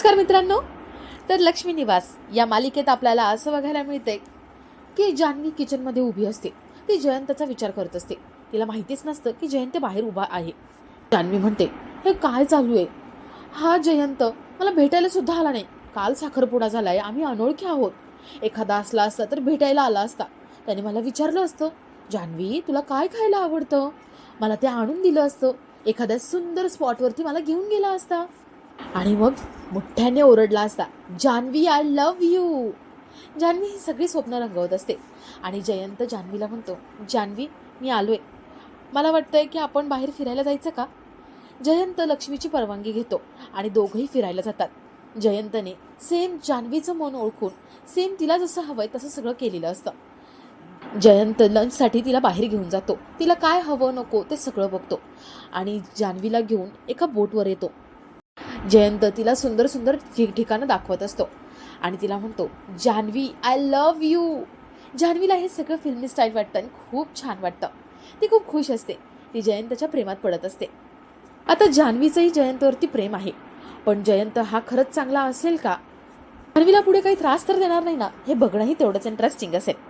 नमस्कार मित्रांनो. तर लक्ष्मी निवास या मालिकेत आपल्याला असं बघायला मिळते की जान्हवी किचनमध्ये उभी असते. ती जयंतचा विचार करत असते. तिला माहितीच नसतं की जयंत बाहेर उभा आहे. जान्हवी म्हणते हे काय चालू आहे? हा जयंत मला भेटायला सुद्धा आला नाही. काल साखरपुडा झालाय. आम्ही अनोळखी आहोत. एखादा असला असता तर भेटायला आला असता. त्याने मला विचारलं असतं जान्हवी तुला काय खायला आवडतं? मला ते आणून दिलं असतं. एखाद्या सुंदर स्पॉटवरती मला घेऊन गेला असता. आणि मग मोठ्याने ओरडला असता Janhavi I love you Janhavi ही सगळी स्वप्न रंगवत असते. आणि जयंत जान्हवीला म्हणतो जान्हवी मी आलो आहे मला वाटतंय की आपण बाहेर फिरायला जायचं का? जयंत लक्ष्मीची परवानगी घेतो आणि दोघंही फिरायला जातात. जयंतने सेम जान्हवीचं मन ओळखून सेम तिला जसं हवंय तसं सगळं केलेलं असतं. जयंत लंचसाठी तिला बाहेर घेऊन जातो. तिला काय हवं नको ते सगळं बघतो आणि जान्हवीला घेऊन एका बोटवर येतो. जयंत तिला सुंदर सुंदर ठिकठिकाणं दाखवत असतो. आणि तिला म्हणतो जान्हवी आय लव्ह यू जान्हवीला हे सगळं फिल्मी स्टाईल वाटतं आणि खूप छान वाटतं. ती खूप खुश असते. ती जयंतच्या प्रेमात पडत असते. आता जान्हवीचंही जयंतवरती प्रेम आहे. पण जयंत हा खरंच चांगला असेल का? जान्हवीला पुढे काही त्रास तर देणार नाही ना? हे बघणंही तेवढंच इंटरेस्टिंग असेल.